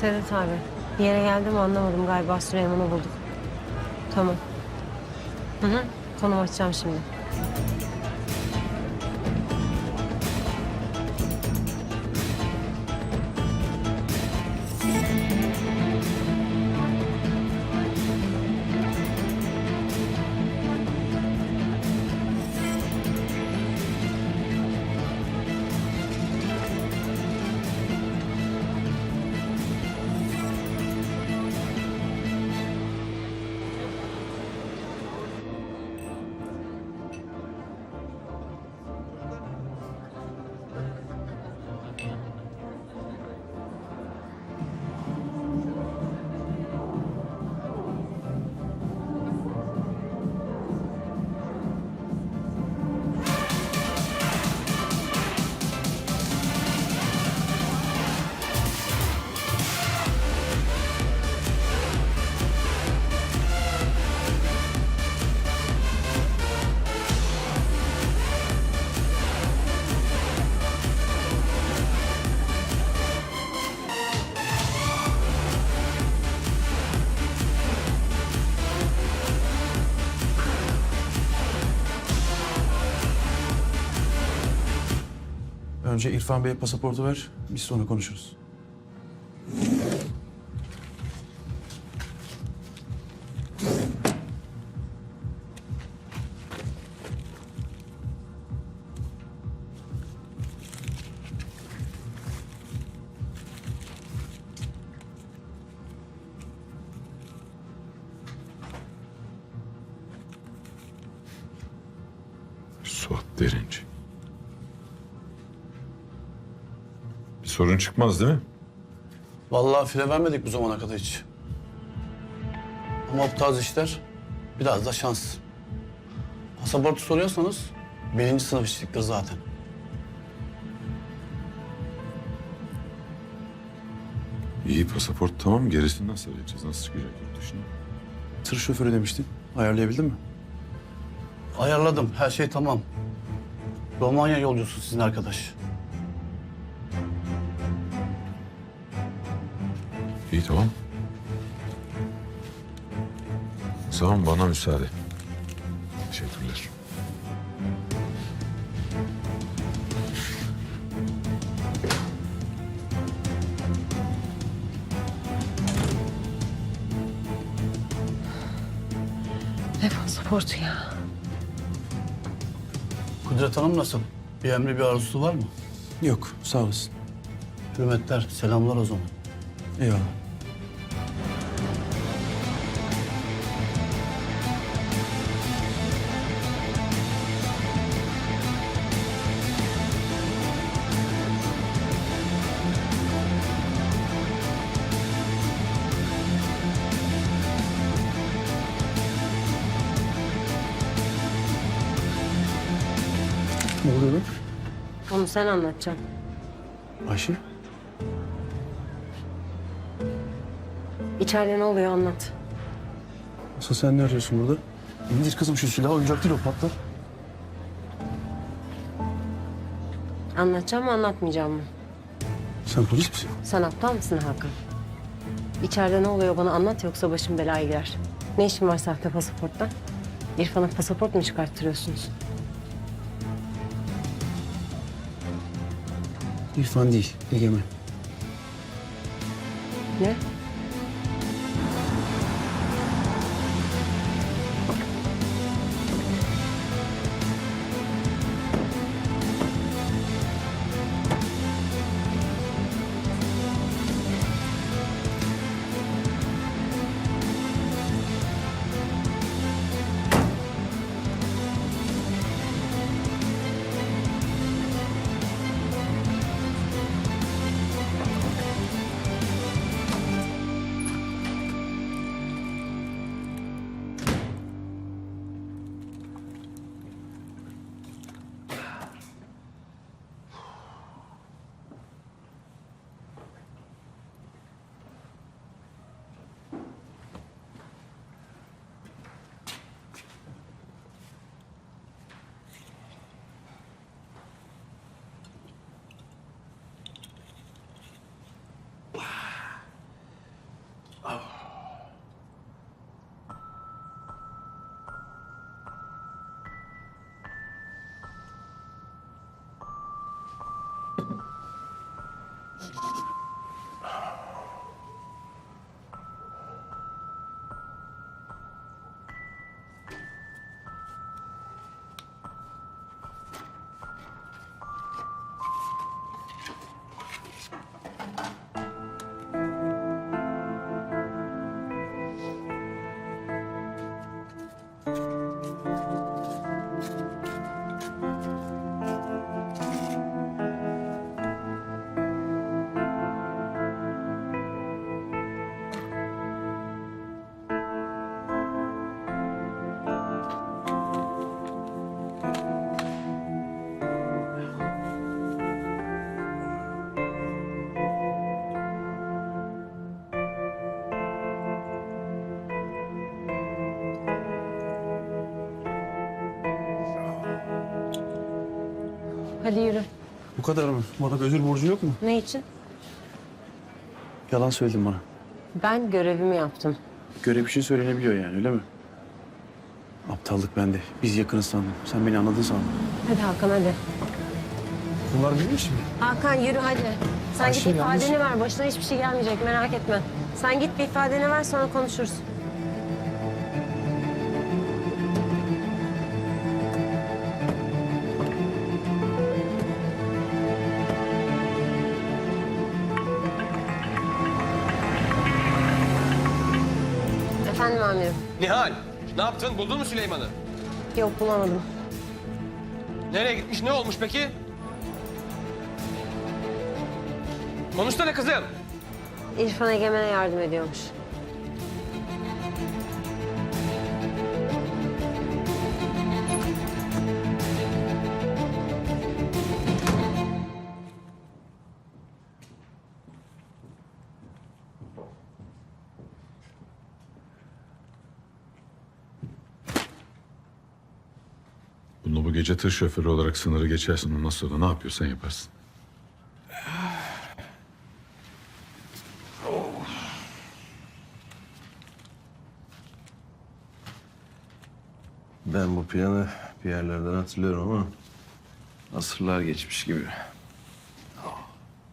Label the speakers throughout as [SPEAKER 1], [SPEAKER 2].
[SPEAKER 1] Sedat abi. Bir yere geldim anlamadım galiba Süleyman'ı bulduk. Tamam. Hı hı. Konum açacağım şimdi.
[SPEAKER 2] Önce İrfan Bey'e pasaportu ver. Biz sonra konuşuruz.
[SPEAKER 3] Suat Derinci. Sorun çıkmaz değil mi?
[SPEAKER 4] Vallahi file vermedik bu zamana kadar hiç. Ama bu tarz işler biraz da şans. Pasaportu soruyorsanız birinci sınıf işliktir zaten.
[SPEAKER 3] İyi pasaport tamam gerisini nasıl halledeceğiz? Nasıl çıkacak yurt dışına?
[SPEAKER 2] Tır şoförü demiştin. Ayarlayabildin mi?
[SPEAKER 4] Ayarladım, her şey tamam. Romanya yolcusu sizin arkadaş.
[SPEAKER 3] İyi tamam. Tamam bana müsaade. Teşekkürler.
[SPEAKER 1] Ne pasaportu ya?
[SPEAKER 4] Kudret Hanım nasıl? Bir emri bir arzusu var mı?
[SPEAKER 2] Yok, sağ olasın.
[SPEAKER 4] Hürmetler, selamlar o zaman.
[SPEAKER 2] Eyvallah. Ne oluyor lan?
[SPEAKER 1] Onu sen anlatacaksın.
[SPEAKER 2] Ayşe?
[SPEAKER 1] İçeride ne oluyor anlat.
[SPEAKER 2] Asıl sen ne arıyorsun burada? İndir kızım şu silahı, oyuncak değil o patlar.
[SPEAKER 1] Anlatacağım mı anlatmayacağım mı?
[SPEAKER 2] Sen polis misin?
[SPEAKER 1] Sen aptal mısın Hakan? İçeride ne oluyor bana anlat yoksa başım belaya girer. Ne işin var sahte pasaportta? İrfan'a pasaport mu çıkarttırıyorsunuz?
[SPEAKER 2] İrfan değil, Egemen.
[SPEAKER 1] Ne? Hadi yürü.
[SPEAKER 2] Bu kadar mı? Bana bir özür borcu yok mu?
[SPEAKER 1] Ne için?
[SPEAKER 2] Yalan söyledin bana.
[SPEAKER 1] Ben görevimi yaptım.
[SPEAKER 2] Görev için söylenebiliyor yani öyle mi? Aptallık bende. Biz yakınız sandım. Sen beni anladın sandın.
[SPEAKER 1] Hadi Hakan hadi.
[SPEAKER 2] Bunlar bilmiş mi?
[SPEAKER 1] Hakan yürü hadi. Sen
[SPEAKER 2] Ayşe,
[SPEAKER 1] git
[SPEAKER 2] yanlış.
[SPEAKER 1] ifadeni ver. Başına hiçbir şey gelmeyecek merak etme. Sen git bir ifadeni ver sonra konuşuruz. Amirim.
[SPEAKER 5] Nihal, ne yaptın? Buldun mu Süleyman'ı?
[SPEAKER 1] Yok bulamadım.
[SPEAKER 5] Nereye gitmiş, ne olmuş peki? Konuşsana kızım.
[SPEAKER 1] İrfan Egemen'e yardım ediyormuş.
[SPEAKER 3] Bunu bu gece tır şoförü olarak sınırı geçersin. Ondan sonra ne yapıyorsan yaparsın.
[SPEAKER 6] Ben bu planı bir yerlerden hatırlıyorum ama asırlar geçmiş gibi.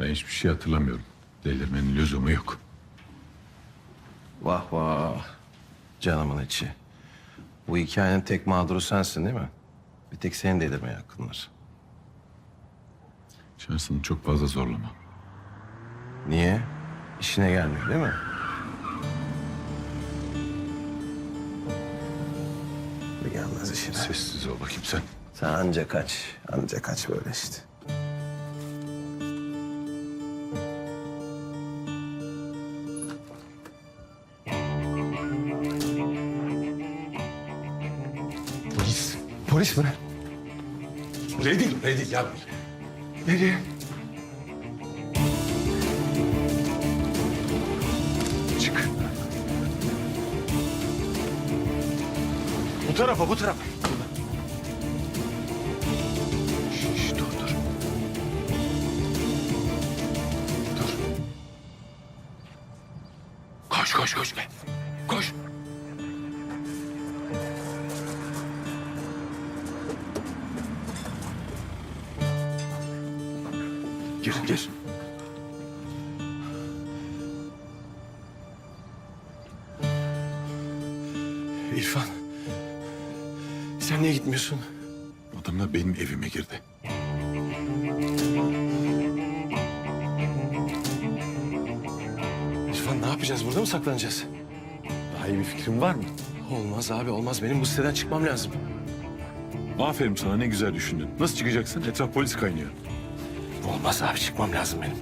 [SPEAKER 3] Ben hiçbir şey hatırlamıyorum. Delirmenin lüzumu yok.
[SPEAKER 6] Vah vah. Canımın içi. Bu hikayenin tek mağduru sensin değil mi? Bir tek seni delirmeye hakkın var.
[SPEAKER 3] Şansını çok fazla zorlama.
[SPEAKER 6] Niye? İşine gelmiyor değil mi? Bir gelmez işine.
[SPEAKER 3] Sessiz ol bakayım sen.
[SPEAKER 6] Sen anca kaç. Anca kaç böyle işte.
[SPEAKER 5] Polis. Mi? Buraya değil, buraya değil ya. Nereye? Çık. Bu tarafa, bu tarafa. Şş, dur, dur. Dur. Koş, koş, koş be.
[SPEAKER 6] İrfan. Sen niye gitmiyorsun?
[SPEAKER 3] Adamlar benim evime girdi.
[SPEAKER 6] İrfan ne yapacağız? Burada mı saklanacağız?
[SPEAKER 3] Daha iyi bir fikrin var mı?
[SPEAKER 6] Olmaz abi olmaz. Benim bu siteden çıkmam lazım.
[SPEAKER 3] Aferin sana ne güzel düşündün. Nasıl çıkacaksın? Etraf polis kaynıyor.
[SPEAKER 6] Olmaz abi çıkmam lazım benim.